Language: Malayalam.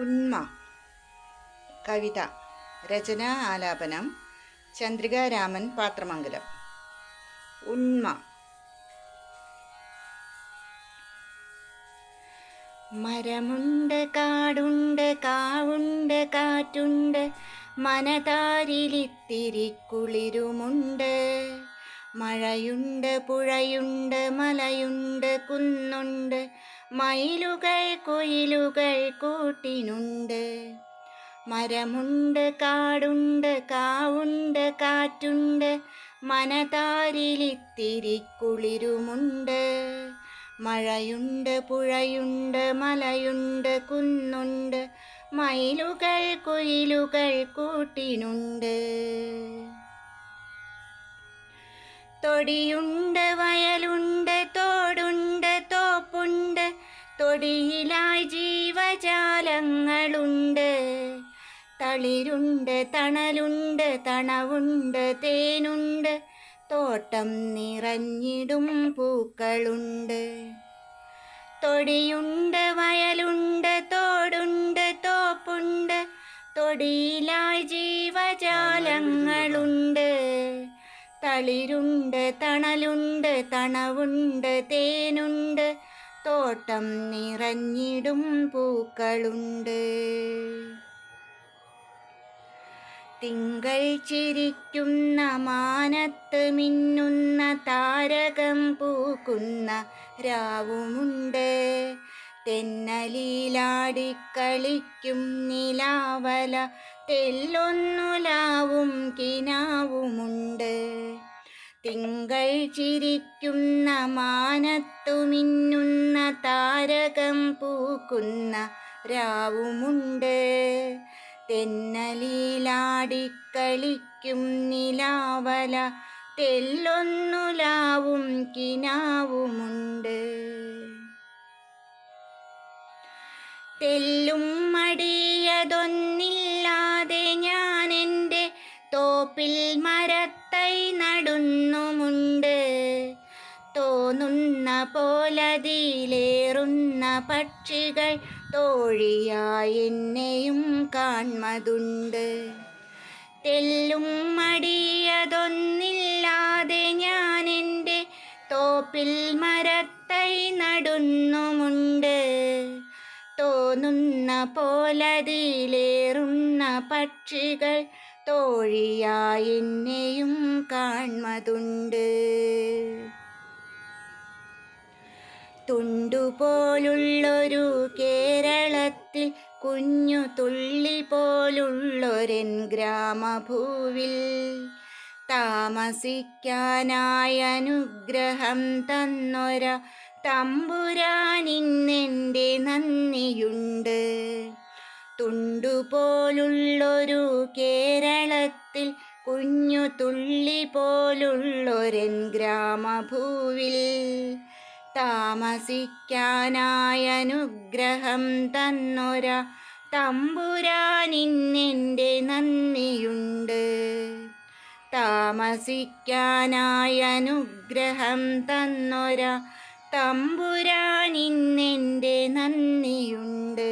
ഉന്മ കവിത രചന ആലാപനം ചന്ദ്രിക രാമൻ പാത്രമംഗലം. ഉന്മ മരമുണ്ട് കാടുണ്ട് കാവുണ്ട് കാറ്റുണ്ട് മനതാരിലിത്തിരി കുളിരുമുണ്ട്. മഴയുണ്ട് പുഴയുണ്ട് മലയുണ്ട് കുന്നുണ്ട് മയിലുകൾ കുയിലുകൾ കൂട്ടിനുണ്ട്. മരമുണ്ട് കാടുണ്ട് കാവുണ്ട് കാറ്റുണ്ട് മനതാരിലിത്തിരി കുളിരുമുണ്ട്. മഴയുണ്ട് പുഴയുണ്ട് മലയുണ്ട് കുന്നുണ്ട് മയിലുകൾ കുയിലുകൾ കൂട്ടിനുണ്ട്. തൊടിയുണ്ട് വയലുണ്ട് തോടുണ്ട് തോപ്പുണ്ട് തൊടിയിലായി ജീവജാലങ്ങളുണ്ട്. തളിരുണ്ട് തണലുണ്ട് തണവുണ്ട് തേനുണ്ട് തോട്ടം നിറഞ്ഞിടും പൂക്കളുണ്ട്. തൊടിയുണ്ട് വയലുണ്ട് തോടുണ്ട് തോപ്പുണ്ട് തൊടിയിലായി ജീവജാലങ്ങളുണ്ട്. തളിരുണ്ട് തണലുണ്ട് തണവുണ്ട് തേനുണ്ട് തോട്ടം നിറഞ്ഞിടും പൂക്കളുണ്ട്. തിങ്കൾ ചിരിക്കുന്ന മാനത്ത് മിന്നുന്ന താരകം പൂക്കുന്ന രാവുമുണ്ട്. തെന്നലിലാടിക്കളിക്കും നിലാവല തെല്ലൊന്നുലാവും കിനാവുമുണ്ട്. തിങ്കൾ ചിരിക്കുന്ന മാനത്തു മിന്നുന്ന താരകം പൂക്കുന്ന രാവുമുണ്ട്. തെന്നലിലാടിക്കളിക്കും നിലാവല തെല്ലൊന്നുലാവും കിനാവുമുണ്ട്. തെല്ലും മടിയതൊന്നില്ലാതെ ഞാൻ എന്റെ തോപ്പിൽ മരത്തൈ നടുന്നുമുണ്ട്. തോന്നുന്ന പോലതിലേറുന്ന പക്ഷികൾ തോഴിയായി എന്നെയും കാൺമതുണ്ട്. തെല്ലും മടിയതൊന്നില്ലാതെ ഞാൻ എന്റെ തോപ്പിൽ മരത്തൈ നടുന്നുമുണ്ട്. തോന്നുന്ന പോലതിയിലേറുന്ന പക്ഷികൾ തോഴിയായി എന്നെയും കാൺമതുണ്ട് തുണ്ടുപോലുള്ളൊരു കേരളത്തിൽ കുഞ്ഞു തുള്ളി പോലുള്ളൊരൻ ഗ്രാമഭൂവിൽ താമസിക്കാനായി അനുഗ്രഹം തന്നൊര തമ്പുരാനിന്നെന്റെ നന്ദിയുണ്ട്. തുണ്ടുപോലുള്ളൊരു കേരളത്തിൽ കുഞ്ഞു തുള്ളി പോലുള്ളൊരൻ ഗ്രാമഭൂവിൽ താമസിക്കാനായ അനുഗ്രഹം തന്നൊര തമ്പുരാനിന്നെന്റെ നന്ദിയുണ്ട്. താമസിക്കാനായ അനുഗ്രഹം തന്നൊര തമ്പുരാനിന്നെന്റെ നന്ദിയുണ്ട്.